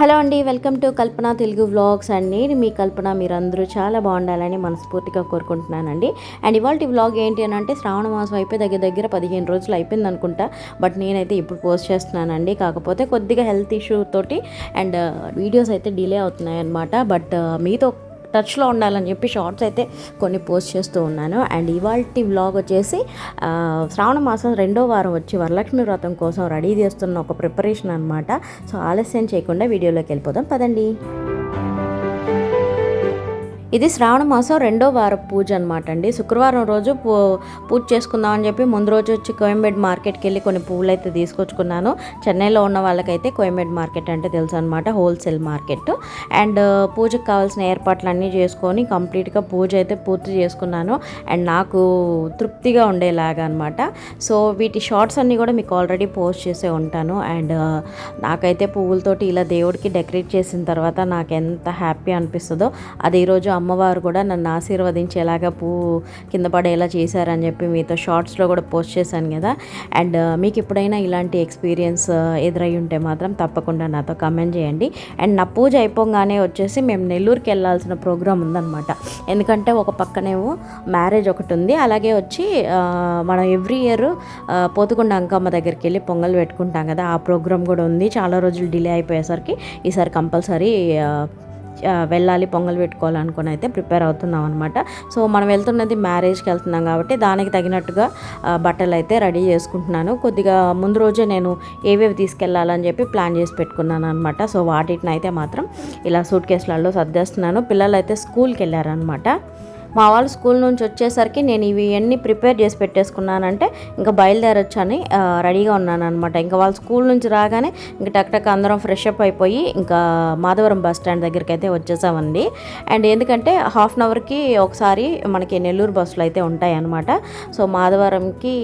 Hello అండి welcome to Kalpana Telugu vlogs and. నేను మీ కల్పన మీరందరూ చాలా బాగుండాలని మనస్ఫూర్తిగా కోరుకుంటున్నానండి. అండ్ ఇవాళ వ్లాగ్ ఏంటి అని అంటే శ్రావణ మాసం అయిపోయి దగ్గర దగ్గర పదిహేను రోజులు అయిపోయింది అనుకుంటా. బట్ నేనైతే ఇప్పుడు పోస్ట్ చేస్తున్నానండి. కాకపోతే కొద్దిగా హెల్త్ ఇష్యూ తోటి అండ్ వీడియోస్ అయితే డిలే అవుతున్నాయి అనమాట బట్ మీతో టచ్లో ఉండాలని చెప్పి షార్ట్స్ అయితే కొన్ని పోస్ట్ చేస్తూ ఉన్నాను. అండ్ ఇవాళ వ్లాగ్ వచ్చేసి శ్రావణ మాసం రెండో వారం వచ్చి వరలక్ష్మి వ్రతం కోసం రెడీ చేస్తున్న ఒక ప్రిపరేషన్ అనమాట సో ఆలస్యం చేయకుండా వీడియోలోకి వెళ్ళిపోదాం. పదండి. ఇది శ్రావణ మాసం రెండో వారం పూజ అనమాట అండి శుక్రవారం రోజు పూ పూజ చేసుకుందాం అని చెప్పి ముందు రోజు వచ్చి కోయంబేడ్ మార్కెట్కి వెళ్ళి కొన్ని పువ్వులు అయితే తీసుకొచ్చుకున్నాను. చెన్నైలో ఉన్న వాళ్ళకైతే కోయంబేడ్ మార్కెట్ అంటే తెలుసు అనమాట హోల్సేల్ మార్కెట్. అండ్ పూజకు కావాల్సిన ఏర్పాట్లన్నీ చేసుకొని కంప్లీట్గా పూజ అయితే పూర్తి చేసుకున్నాను. అండ్ నాకు తృప్తిగా ఉండేలాగా అనమాట సో వీటి షార్ట్స్ అన్నీ కూడా మీకు ఆల్రెడీ పోస్ట్ చేసే ఉంటాను. అండ్ నాకైతే పువ్వులతోటి ఇలా దేవుడికి డెకరేట్ చేసిన తర్వాత నాకు ఎంత హ్యాపీ అనిపిస్తుందో అది ఈరోజు అమ్మవారు కూడా నన్ను ఆశీర్వదించేలాగా పువ్వు కింద పడేలా చేశారని చెప్పి మీతో షార్ట్స్లో కూడా పోస్ట్ చేశాను కదా. అండ్ uh, మీకు ఎప్పుడైనా ఇలాంటి ఎక్స్పీరియన్స్ uh, ఎదురై ఉంటే మాత్రం తప్పకుండా నాతో కమెంట్ చేయండి. అండ్ నా పూజ అయిపోగానే వచ్చేసి మేము నెల్లూరుకి వెళ్ళాల్సిన ప్రోగ్రామ్ ఉందన్నమాట. ఎందుకంటే ఒక పక్కనేమో మ్యారేజ్ ఒకటి ఉంది. అలాగే వచ్చి uh, మనం ఎవ్రీ ఇయర్ పోతుకొండ అంకమ్మ దగ్గరికి వెళ్ళి పొంగల్ పెట్టుకుంటాం కదా. ఆ ప్రోగ్రామ్ కూడా ఉంది. చాలా రోజులు డిలే అయిపోయేసరికి ఈసారి కంపల్సరీ వెళ్ళాలి పొంగల్ పెట్టుకోవాలనుకుని అయితే ప్రిపేర్ అవుతున్నాం అనమాట సో మనం వెళ్తున్నది మ్యారేజ్కి వెళ్తున్నాం కాబట్టి దానికి తగినట్టుగా బట్టలు అయితే రెడీ చేసుకుంటున్నాను. కొద్దిగా ముందు రోజే నేను ఏవేవి తీసుకెళ్ళాలని చెప్పి ప్లాన్ చేసి పెట్టుకున్నాను అనమాట సో వాటిని అయితే మాత్రం ఇలా సూట్ కేసులలో సర్దేస్తున్నాను. పిల్లలు అయితే స్కూల్కి వెళ్ళారనమాట మా వాళ్ళు స్కూల్ నుంచి వచ్చేసరికి నేను ఇవి అన్ని ప్రిపేర్ చేసి పెట్టేసుకున్నానంటే ఇంకా బయలుదేరొచ్చని రెడీగా ఉన్నాను అనమాట ఇంకా వాళ్ళు స్కూల్ నుంచి రాగానే ఇంకా టక్ టక్ అందరం ఫ్రెష్ అప్ అయిపోయి ఇంకా మాధవరం బస్ స్టాండ్ దగ్గరికి అయితే వచ్చేసామండి. అండ్ ఎందుకంటే హాఫ్ అన్ అవర్కి ఒకసారి మనకి నెల్లూరు బస్సులు అయితే ఉంటాయి అనమాట సో మాధవరంకి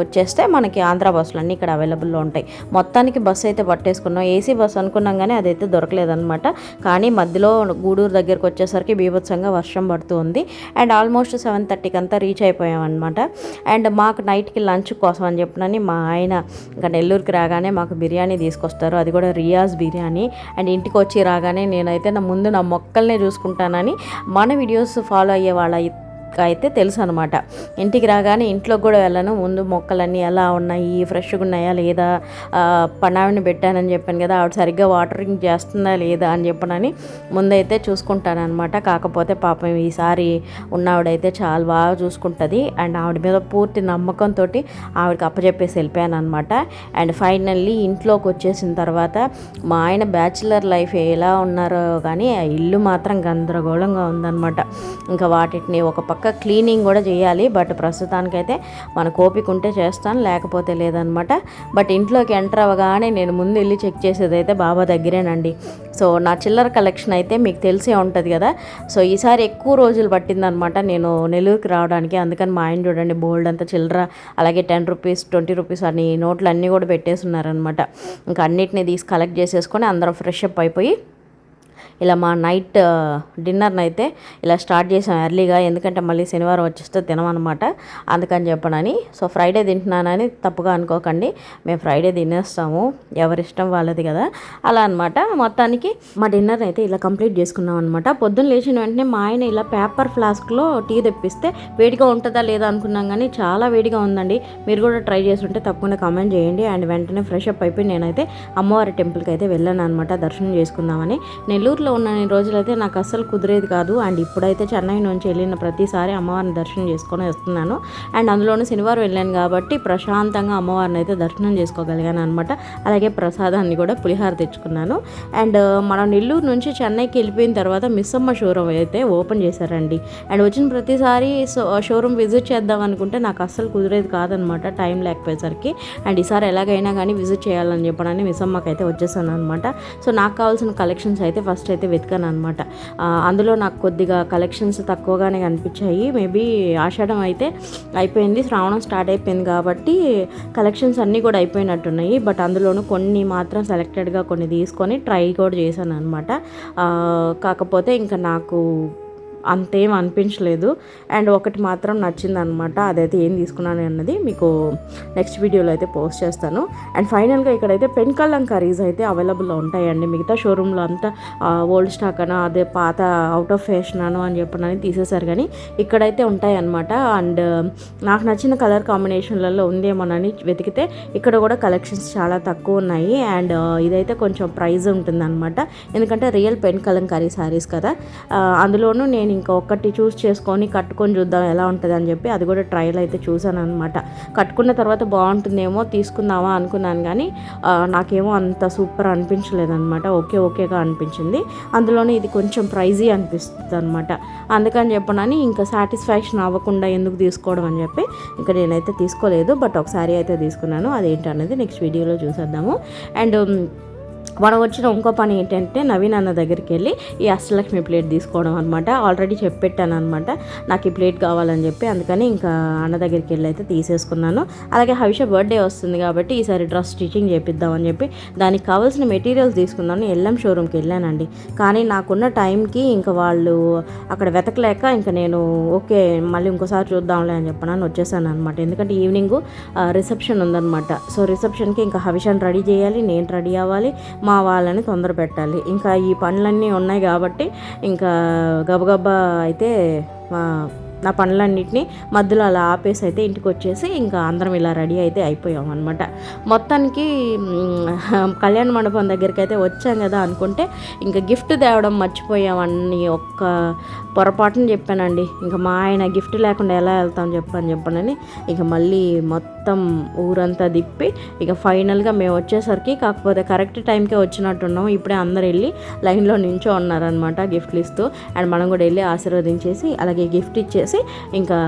వచ్చేస్తే మనకి ఆంధ్ర బస్సులు అన్నీ ఇక్కడ అవైలబుల్లో ఉంటాయి. మొత్తానికి బస్సు అయితే పట్టేసుకున్నాం. ఏసీ బస్సు అనుకున్నాం కానీ అదైతే దొరకలేదన్నమాట. కానీ మధ్యలో గూడూరు దగ్గరికి వచ్చేసరికి బీభత్సంగా వర్షం పడుతుంది అండ్ ఆల్మోస్ట్ సెవెన్ థర్టీకి అంతా రీచ్ అయిపోయాం అనమాట అండ్ మాకు నైట్కి లంచ్ కోసం అని చెప్పినని మా ఆయన ఇంకా నెల్లూరుకి రాగానే మాకు బిర్యానీ తీసుకొస్తారు. అది కూడా రియాజ్ బిర్యానీ. అండ్ ఇంటికి వచ్చి రాగానే నేనైతే నా ముందు నా మొక్కల్నే చూసుకుంటానని మన వీడియోస్ ఫాలో అయ్యే వాళ్ళ అయితే తెలుసు అనమాట ఇంటికి రాగానే ఇంట్లోకి కూడా వెళ్ళను. ముందు మొక్కలన్నీ ఎలా ఉన్నాయి ఫ్రెష్గా ఉన్నాయా లేదా పనావిని పెట్టానని చెప్పాను కదా ఆవిడ సరిగ్గా వాటరింగ్ చేస్తుందా లేదా అని చెప్పనని ముందైతే చూసుకుంటాను అనమాట కాకపోతే పాపం ఈసారి ఉన్న ఆవిడైతే చాలా బాగా చూసుకుంటుంది. అండ్ ఆవిడ మీద పూర్తి నమ్మకంతో ఆవిడకి అప్పచెప్పేసి వెళ్ళిపోయాను అనమాట అండ్ ఫైనల్లీ ఇంట్లోకి వచ్చేసిన తర్వాత మా ఆయన బ్యాచిలర్ లైఫ్ ఎలా ఉన్నారో కానీ ఆ ఇల్లు మాత్రం గందరగోళంగా ఉందన్నమాట. ఇంకా వాటిని ఒక పక్క క్లీనింగ్ కూడా చేయాలి. బట్ ప్రస్తుతానికైతే మన కోపిక ఉంటే చేస్తాను లేకపోతే లేదనమాట. బట్ ఇంట్లోకి ఎంటర్ అవ్వగానే నేను ముందు వెళ్ళి చెక్ చేసేది అయితే బాబా దగ్గరేనండి. సో నా చిల్లర కలెక్షన్ అయితే మీకు తెలిసే ఉంటుంది కదా. సో ఈసారి ఎక్కువ రోజులు పట్టిందనమాట నేను నెల్లూరుకి రావడానికి. అందుకని మా ఆయన చూడండి బోల్డ్ అంతా చిల్లర అలాగే టెన్ రూపీస్ ట్వంటీ రూపీస్ అని నోట్లు అన్నీ కూడా పెట్టేస్తున్నారనమాట ఇంకా అన్నిటిని తీసి కలెక్ట్ చేసేసుకొని అందరం ఫ్రెష్ అప్ అయిపోయి ఇలా మా నైట్ డిన్నర్ని అయితే ఇలా స్టార్ట్ చేసాం ఎర్లీగా. ఎందుకంటే మళ్ళీ శనివారం వచ్చేస్తే తినమన్నమాట. అందుకని చెప్పనని. సో ఫ్రైడే తింటున్నానని తప్పుగా అనుకోకండి. మేము ఫ్రైడే తినేస్తాము. ఎవరిష్టం వాళ్ళది కదా. అలా అనమాట మొత్తానికి మా డిన్నర్ అయితే ఇలా కంప్లీట్ చేసుకున్నాం అనమాట పొద్దున్న లేచిన వెంటనే మా ఆయన ఇలా పేపర్ ఫ్లాస్క్లో టీ తెప్పిస్తే వేడిగా ఉంటుందా లేదా అనుకున్నాం కానీ చాలా వేడిగా ఉందండి. మీరు కూడా ట్రై చేసి ఉంటే తప్పకుండా కామెంట్ చేయండి. అండ్ వెంటనే ఫ్రెష్ అప్ అయిపోయి నేనైతే అమ్మవారి టెంపుల్కి అయితే వెళ్ళాను అనమాట దర్శనం చేసుకుందామని. నెల్లూరులో ఉన్న రోజులైతే నాకు అస్సలు కుదిరేది కాదు. అండ్ ఇప్పుడైతే చెన్నై నుంచి వెళ్ళిన ప్రతిసారి అమ్మవారిని దర్శనం చేసుకొని వస్తున్నాను. అండ్ అందులోనూ శనివారం వెళ్ళాను కాబట్టి ప్రశాంతంగా అమ్మవారిని అయితే దర్శనం చేసుకోగలిగాను అనమాట అలాగే ప్రసాదాన్ని కూడా పులిహార తెచ్చుకున్నాను. అండ్ మనం నెల్లూరు నుంచి చెన్నైకి వెళ్ళిపోయిన తర్వాత మిస్సమ్మ షోరూమ్ అయితే ఓపెన్ చేశారండి. అండ్ వచ్చిన ప్రతిసారి షోరూమ్ విజిట్ చేద్దాం అనుకుంటే నాకు అస్సలు కుదిరేది కాదనమాట టైం లేకపోయేసరికి. అండ్ ఈసారి ఎలాగైనా కానీ విజిట్ చేయాలని చెప్పడానికి మిస్సమ్మకి అయితే వచ్చేసాను అనమాట సో నాకు కావాల్సిన కలెక్షన్స్ అయితే ఫస్ట్ అయితే వెతికాను అనమాట అందులో నాకు కొద్దిగా కలెక్షన్స్ తక్కువగానే కనిపించాయి. మేబీ ఆషాఢం అయితే అయిపోయింది. శ్రావణం స్టార్ట్ అయిపోయింది కాబట్టి కలెక్షన్స్ అన్నీ కూడా అయిపోయినట్టున్నాయి. బట్ అందులోనూ కొన్ని మాత్రం సెలెక్టెడ్గా కొన్ని తీసుకొని ట్రై కూడా చేశాను అనమాట కాకపోతే ఇంకా నాకు అంతేం అనిపించలేదు. అండ్ ఒకటి మాత్రం నచ్చింది అనమాట అదైతే ఏం తీసుకున్నాను అన్నది మీకు నెక్స్ట్ వీడియోలో అయితే పోస్ట్ చేస్తాను. అండ్ ఫైనల్గా ఇక్కడైతే పెన్ కల్లం కర్రీస్ అయితే అవైలబుల్లో ఉంటాయండి. మిగతా షోరూంలో అంతా ఓల్డ్ స్టాక్ అనో అదే పాత అవుట్ ఆఫ్ ఫ్యాషన్ అను అని చెప్పనని తీసేశారు కానీ ఇక్కడైతే ఉంటాయి అనమాట అండ్ నాకు నచ్చిన కలర్ కాంబినేషన్లలో ఉందేమోనని వెతికితే ఇక్కడ కూడా కలెక్షన్స్ చాలా తక్కువ ఉన్నాయి. అండ్ ఇదైతే కొంచెం ప్రైజ్ ఉంటుందన్నమాట. ఎందుకంటే రియల్ పెన్ కలంకారీ శారీస్ కదా. అందులోనూ నేను ఇంకా ఒక్కటి చూస్ చేసుకొని కట్టుకొని చూద్దాం ఎలా ఉంటుంది అని చెప్పి అది కూడా ట్రయల్ అయితే చూసాను అనమాట కట్టుకున్న తర్వాత బాగుంటుందేమో తీసుకుందామా అనుకున్నాను కానీ నాకేమో అంత సూపర్ అనిపించలేదనమాట ఓకే ఓకేగా అనిపించింది. అందులోనే ఇది కొంచెం ప్రైజీ అనిపిస్తుంది అనమాట అందుకని చెప్పనని ఇంకా సాటిస్ఫాక్షన్ అవ్వకుండా ఎందుకు తీసుకోవడం అని చెప్పి ఇంకా నేనైతే తీసుకోలేదు. బట్ ఒకసారి అయితే తీసుకున్నాను. అదేంటనేది నెక్స్ట్ వీడియోలో చూసేద్దాము. అండ్ మనం వచ్చిన ఇంకో పని ఏంటంటే నవీన్ అన్న దగ్గరికి వెళ్ళి ఈ అష్టలక్ష్మి ప్లేట్ తీసుకోవడం అనమాట ఆల్రెడీ చెప్పెట్టాను అనమాట నాకు ఈ ప్లేట్ కావాలని చెప్పి అందుకని ఇంకా అన్న దగ్గరికి వెళ్ళి అయితే తీసేసుకున్నాను. అలాగే హవిష బర్త్డే వస్తుంది కాబట్టి ఈసారి డ్రెస్ స్టిచ్చింగ్ చేపిద్దామని చెప్పి దానికి కావాల్సిన మెటీరియల్స్ తీసుకుందామని ఎల్ఎం షోరూమ్కి వెళ్ళానండి. కానీ నాకున్న టైంకి ఇంకా వాళ్ళు అక్కడ వెతకలేక ఇంకా నేను ఓకే మళ్ళీ ఇంకోసారి చూద్దాంలే అని చెప్పాను వచ్చేసాను అనమాట ఎందుకంటే ఈవినింగ్ రిసెప్షన్ ఉందనమాట సో రిసెప్షన్కి ఇంకా హవిషన్ రెడీ చేయాలి నేను రెడీ అవ్వాలి. మా వాళ్ళని తొందర పెట్టాలి. ఇంకా ఈ పనులన్నీ ఉన్నాయి కాబట్టి ఇంకా గబగబా అయితే మా నా పనులన్నింటినీ మధ్యలో అలా ఆపేసి అయితే ఇంటికి వచ్చేసి ఇంకా అందరం ఇలా రెడీ అయితే అయిపోయాం అనమాట మొత్తానికి కళ్యాణ మండపం దగ్గరికి అయితే వచ్చాం కదా అనుకుంటే ఇంకా గిఫ్ట్ తేవడం మర్చిపోయామని ఒక్క పొరపాటున చెప్పానండి. ఇంకా మా ఆయన గిఫ్ట్ లేకుండా ఎలా వెళ్తాం చెప్పని చెప్పనని ఇక మళ్ళీ మొత్తం ఊరంతా తిప్పి ఇక ఫైనల్గా మేము వచ్చేసరికి కాకపోతే కరెక్ట్ టైంకే వచ్చినట్టున్నాం. ఇప్పుడే అందరు వెళ్ళి లైన్లో నించో ఉన్నారనమాట గిఫ్ట్లు ఇస్తూ అండ్ మనం కూడా వెళ్ళి ఆశీర్వదించేసి అలాగే గిఫ్ట్ ఇచ్చేసి ఇంకా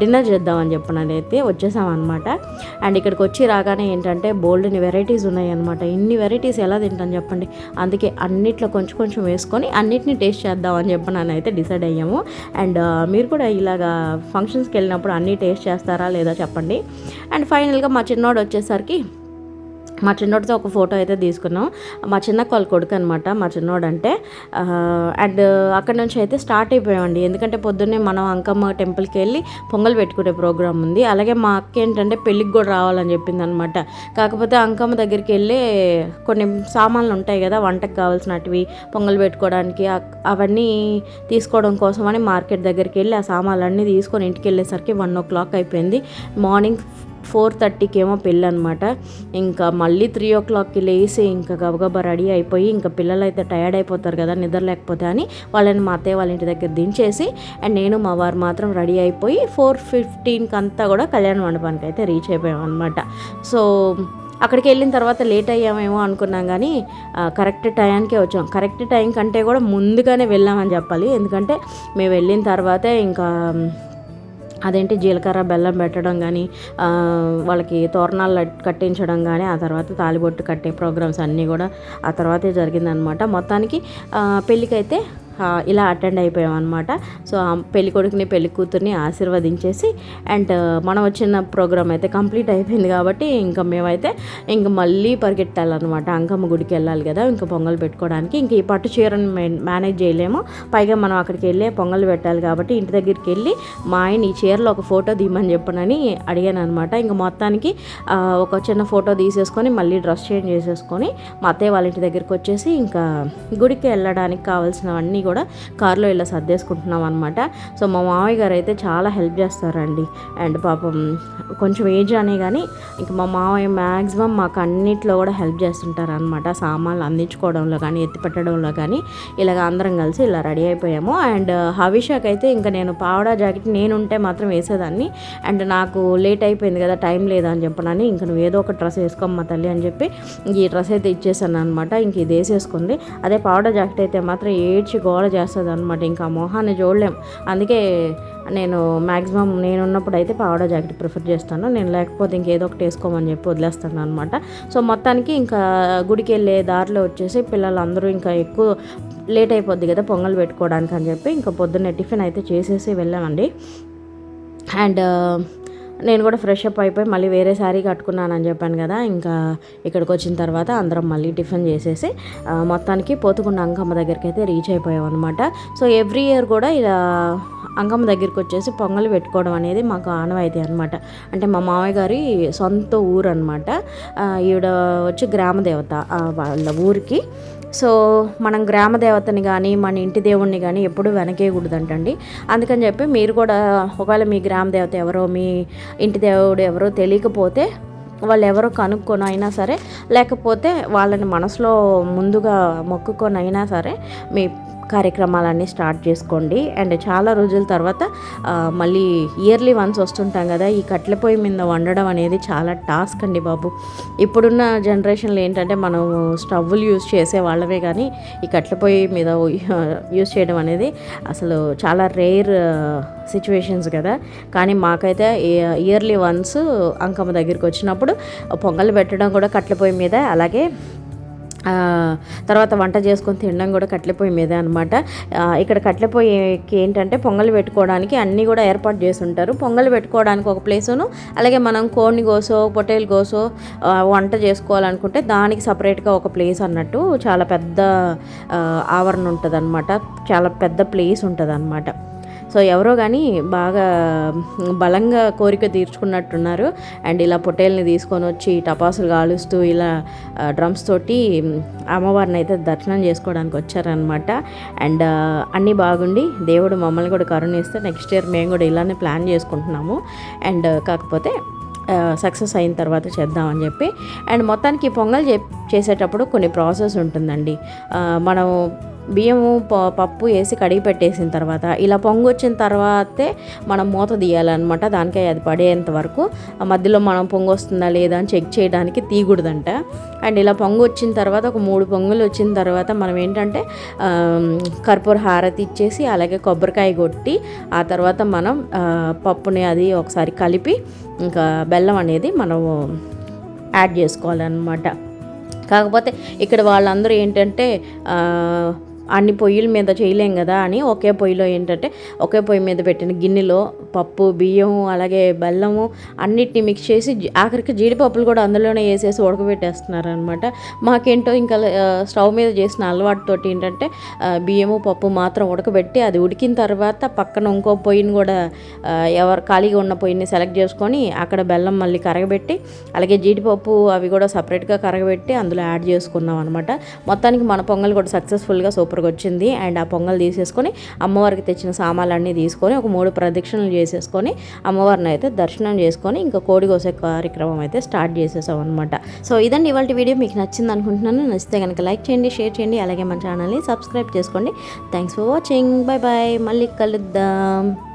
డిన్నర్ చేద్దామని చెప్పనని అయితే వచ్చేసామన్నమాట. అండ్ ఇక్కడికి వచ్చి రాగానే ఏంటంటే బోల్డ్ని వెరైటీస్ ఉన్నాయి అనమాట ఇన్ని వెరైటీస్ ఎలా తింటాను చెప్పండి. అందుకే అన్నిట్లో కొంచెం కొంచెం వేసుకొని అన్నిటిని టేస్ట్ చేద్దామని చెప్పనని అయితే డిసైడ్ అయ్యాము. అండ్ uh, మీరు కూడా ఇలాగా ఫంక్షన్స్కి వెళ్ళినప్పుడు అన్నీ టేస్ట్ చేస్తారా లేదా చెప్పండి. అండ్ ఫైనల్గా మా చిన్నోడు వచ్చేసరికి మా చిన్నోడితో ఒక ఫోటో అయితే తీసుకున్నాం. మా చిన్న వాళ్ళ కొడుకు అనమాట మా చిన్నోడు అంటే అండ్ అక్కడ నుంచి అయితే స్టార్ట్ అయిపోయామండి. ఎందుకంటే పొద్దున్నే మనం అంకమ్మ టెంపుల్కి వెళ్ళి పొంగల్ పెట్టుకునే ప్రోగ్రామ్ ఉంది. అలాగే మా అక్క ఏంటంటే పెళ్ళికి కూడా రావాలని చెప్పింది అనమాట కాకపోతే అంకమ్మ దగ్గరికి వెళ్ళి కొన్ని సామాన్లు ఉంటాయి కదా వంటకు కావాల్సినటివి పొంగల్ పెట్టుకోవడానికి అవన్నీ తీసుకోవడం కోసమని మార్కెట్ దగ్గరికి వెళ్ళి ఆ సామాన్లన్నీ తీసుకొని ఇంటికి వెళ్ళేసరికి వన్ ఓ క్లాక్ అయిపోయింది. మార్నింగ్ ఫోర్ థర్టీకి ఏమో పెళ్ళి అనమాట ఇంకా మళ్ళీ త్రీ ఓ క్లాక్కి లేసి ఇంకా గబగబా రెడీ అయిపోయి ఇంకా పిల్లలు అయితే టయర్డ్ అయిపోతారు కదా నిద్ర లేకపోతే అని వాళ్ళని మా అత్తయ్య వాళ్ళ ఇంటి దగ్గర దించేసి అండ్ నేను మా వారు మాత్రం రెడీ అయిపోయి ఫోర్ ఫిఫ్టీన్కి అంతా కూడా కళ్యాణ మండపానికి అయితే రీచ్ అయిపోయాం అనమాట సో అక్కడికి వెళ్ళిన తర్వాత లేట్ అయ్యామేమో అనుకున్నాం కానీ కరెక్ట్ టైంకే వచ్చాం. కరెక్ట్ టైం కంటే కూడా ముందుగానే వెళ్ళామని చెప్పాలి. ఎందుకంటే మేము వెళ్ళిన తర్వాతే ఇంకా అదేంటి జీలకర్ర బెల్లం పెట్టడం కానీ వాళ్ళకి తోరణాలు కట్టించడం కానీ ఆ తర్వాత తాలిబొట్టు కట్టే ప్రోగ్రామ్స్ అన్నీ కూడా ఆ తర్వాతే జరిగిందనమాట. మొత్తానికి పెళ్ళికైతే ఇలా అటెండ్ అయిపోయాం అనమాట సో ఆ పెళ్ళి కొడుకుని పెళ్ళి కూతుర్ని ఆశీర్వదించేసి అండ్ మనం వచ్చిన ప్రోగ్రామ్ అయితే కంప్లీట్ అయిపోయింది కాబట్టి ఇంకా మేమైతే ఇంక మళ్ళీ పరిగెట్టాలన్నమాట అంకమ్మ గుడికి వెళ్ళాలి కదా ఇంకా పొంగల్ పెట్టుకోవడానికి. ఇంక ఈ పట్టు చీరను మేనేజ్ చేయలేము. పైగా మనం అక్కడికి వెళ్ళే పొంగల్ పెట్టాలి కాబట్టి ఇంటి దగ్గరికి వెళ్ళి మా ఆయన ఈ చీరలో ఒక ఫోటో తీయమని చెప్పనని అడిగాను అనమాట ఇంకా మొత్తానికి ఒక చిన్న ఫోటో తీసేసుకొని మళ్ళీ డ్రెస్ చేంజ్ చేసేసుకొని మా అత్తయ్య వాళ్ళ ఇంటి దగ్గరికి వచ్చేసి ఇంకా గుడికి వెళ్ళడానికి కావాల్సినవన్నీ కూడా కారులో ఇలా సర్దేసుకుంటున్నాం అనమాట సో మా మామయ్య గారు అయితే చాలా హెల్ప్ చేస్తారండి. అండ్ పాపం కొంచెం ఏజ్ అనే కానీ ఇంకా మా మామయ్య మ్యాక్సిమం మాకు అన్నిట్లో కూడా హెల్ప్ చేస్తుంటారు అనమాట సామాన్లు అందించుకోవడంలో కానీ ఎత్తిపెట్టడంలో కానీ ఇలాగ అందరం కలిసి ఇలా రెడీ అయిపోయాము. అండ్ హవిషాకి అయితే ఇంకా నేను పావడా జాకెట్ నేను ఉంటే మాత్రం వేసేదాన్ని. అండ్ నాకు లేట్ అయిపోయింది కదా టైం లేదని అని చెప్పనని ఇంక నువ్వు ఏదో ఒక డ్రెస్ వేసుకోమ్మా తల్లి అని చెప్పి ఈ డ్రెస్ అయితే ఇచ్చేసాను అనమాట ఇంక ఇది వేసేసుకుంది. అదే పావడా జాకెట్ అయితే మాత్రం ఏడ్చి గోడ చేస్తుంది అనమాట ఇంకా మొహాన్ని చూడలేం. అందుకే నేను మ్యాక్సిమం నేను ఉన్నప్పుడు అయితే పావడా జాకెట్ ప్రిఫర్ చేస్తాను. నేను లేకపోతే ఇంకేదో ఒకటి వేసుకోమని చెప్పి వదిలేస్తాను అనమాట సో మొత్తానికి ఇంకా గుడికి వెళ్ళే దారిలో వచ్చేసి పిల్లలందరూ ఇంకా ఎక్కువ లేట్ అయిపోద్ది కదా పొంగల్ పెట్టుకోవడానికి అని చెప్పి ఇంకా పొద్దున్నే టిఫిన్ అయితే చేసేసి వెళ్ళామండి. అండ్ నేను కూడా ఫ్రెష్ అప్ అయిపోయి మళ్ళీ వేరే శారీ కట్టుకున్నానని చెప్పాను కదా ఇంకా ఇక్కడికి వచ్చిన తర్వాత అందరం మళ్ళీ టిఫిన్ చేసేసి మొత్తానికి పోతుకున్న అంకమ్మ దగ్గరికి అయితే రీచ్ అయిపోయాం అనమాట సో ఎవ్రీ ఇయర్ కూడా ఇలా అంకమ్మ దగ్గరికి వచ్చేసి పొంగల్ పెట్టుకోవడం అనేది మాకు ఆనవాయితీ అనమాట అంటే మా మామయ్య గారి సొంత ఊరు అనమాట ఈవిడ వచ్చి గ్రామ దేవత వాళ్ళ ఊరికి. సో మనం గ్రామ దేవతని కానీ మన ఇంటి దేవుణ్ణి కానీ ఎప్పుడు వెనకేయకూడదంటండి. అందుకని చెప్పి మీరు కూడా ఒకవేళ మీ గ్రామ దేవత ఎవరో మీ ఇంటి దేవుడు ఎవరో తెలియకపోతే వాళ్ళు ఎవరో కనుక్కొని అయినా సరే లేకపోతే వాళ్ళని మనసులో ముందుగా మొక్కుకొని అయినా సరే మీ కార్యక్రమాలన్నీ స్టార్ట్ చేసుకోండి. అండ్ చాలా రోజుల తర్వాత మళ్ళీ ఇయర్లీ వన్స్ వస్తుంటాం కదా ఈ కట్టెల పొయ్యి మీద వండడం అనేది చాలా టాస్క్ అండి బాబు. ఇప్పుడున్న జనరేషన్లో ఏంటంటే మనం స్టవ్లు యూజ్ చేసే వాళ్ళమే కానీ ఈ కట్టెల పొయ్యి మీద యూజ్ చేయడం అనేది అసలు చాలా రేర్ సిచ్యువేషన్స్ కదా. కానీ మాకైతే ఇయర్లీ వన్స్ అంకమ్మ దగ్గరికి వచ్చినప్పుడు పొంగల్ పెట్టడం కూడా కట్టెల పొయ్యి మీద అలాగే తర్వాత వంట చేసుకొని తినడం కూడా కట్టెల పొయ్యి మీదే అనమాట ఇక్కడ కట్టెల పొయ్యికి ఏంటంటే పొంగల్ పెట్టుకోవడానికి అన్నీ కూడా ఏర్పాటు చేసి ఉంటారు. పొంగల్ పెట్టుకోవడానికి ఒక ప్లేసును అలాగే మనం కోడిని కోసో పొటేలు కోసో వంట చేసుకోవాలనుకుంటే దానికి సపరేట్గా ఒక ప్లేస్ అన్నట్టు చాలా పెద్ద ఆవరణ ఉంటుంది చాలా పెద్ద ప్లేస్ ఉంటుంది సో ఎవరో కానీ బాగా బలంగా కోరిక తీర్చుకున్నట్టున్నారు. అండ్ ఇలా పొట్టేల్ని తీసుకొని వచ్చి టపాసులు కాలుస్తూ ఇలా డ్రమ్స్ తోటి అమ్మవారిని అయితే దర్శనం చేసుకోవడానికి వచ్చారనమాట అండ్ అన్నీ బాగుండి దేవుడు మమ్మల్ని కూడా కరుణిస్తే నెక్స్ట్ ఇయర్ మేము కూడా ఇలానే ప్లాన్ చేసుకుంటున్నాము. అండ్ కాకపోతే సక్సెస్ అయిన తర్వాత చేద్దామని చెప్పి. అండ్ మొత్తానికి పొంగల్ చే చేసేటప్పుడు కొన్ని ప్రాసెస్ ఉంటుందండి. మనం బియ్యము ప- పప్పు వేసి కడిగి పెట్టేసిన తర్వాత ఇలా పొంగు వచ్చిన తర్వాతే మనం మూత తీయాలన్నమాట. దానికే అది పడేంత వరకు. ఆ మధ్యలో మనం పొంగు వస్తుందా లేదా అని చెక్ చేయడానికి తీయకూడదంట. అండ్ ఇలా పొంగు వచ్చిన తర్వాత ఒక మూడు పొంగులు వచ్చిన తర్వాత మనం ఏంటంటే కర్పూర హారతి ఇచ్చేసి అలాగే కొబ్బరికాయ కొట్టి ఆ తర్వాత మనం పప్పుని అది ఒకసారి కలిపి ఇంకా బెల్లం అనేది మనము యాడ్ చేసుకోవాలన్నమాట. కాకపోతే ఇక్కడ వాళ్ళందరూ ఏంటంటే అన్ని పొయ్యిల మీద చేయలేం కదా అని ఒకే పొయ్యిలో ఏంటంటే ఒకే పొయ్యి మీద పెట్టిన గిన్నెలో పప్పు బియ్యము అలాగే బెల్లము అన్నిటిని మిక్స్ చేసి ఆఖరికి జీడిపప్పులు కూడా అందులోనే వేసేసి ఉడకబెట్టేస్తున్నారు అనమాట మాకేంటో ఇంకా స్టవ్ మీద చేసిన అలవాటుతోటి ఏంటంటే బియ్యము పప్పు మాత్రం ఉడకబెట్టి అది ఉడికిన తర్వాత పక్కన ఇంకో పొయ్యిని కూడా ఎవరు ఖాళీగా ఉన్న పొయ్యిని సెలెక్ట్ చేసుకొని అక్కడ బెల్లం మళ్ళీ కరగబెట్టి అలాగే జీడిపప్పు అవి కూడా సపరేట్గా కరగబెట్టి అందులో యాడ్ చేసుకున్నాం అనమాట మొత్తానికి మన పొంగల్ కూడా సక్సెస్ఫుల్గా సూపర్గా వచ్చింది. అండ్ ఆ పొంగల్ తీసేసుకొని అమ్మవారికి తెచ్చిన సామాన్లన్నీ తీసుకొని ఒక మూడు ప్రదక్షిణలు చేసేసుకొని అమ్మవారిని అయితే దర్శనం చేసుకొని ఇంకా కోడి కోసే కార్యక్రమం అయితే స్టార్ట్ చేసేసాం అనమాట సో ఇదండి ఇవాళ వీడియో. మీకు నచ్చింది అనుకుంటున్నాను. నచ్చితే కనుక లైక్ చేయండి షేర్ చేయండి. అలాగే మన ఛానల్ని సబ్స్క్రైబ్ చేసుకోండి. Thanks for watching bye bye మళ్ళీ కలుద్దాం.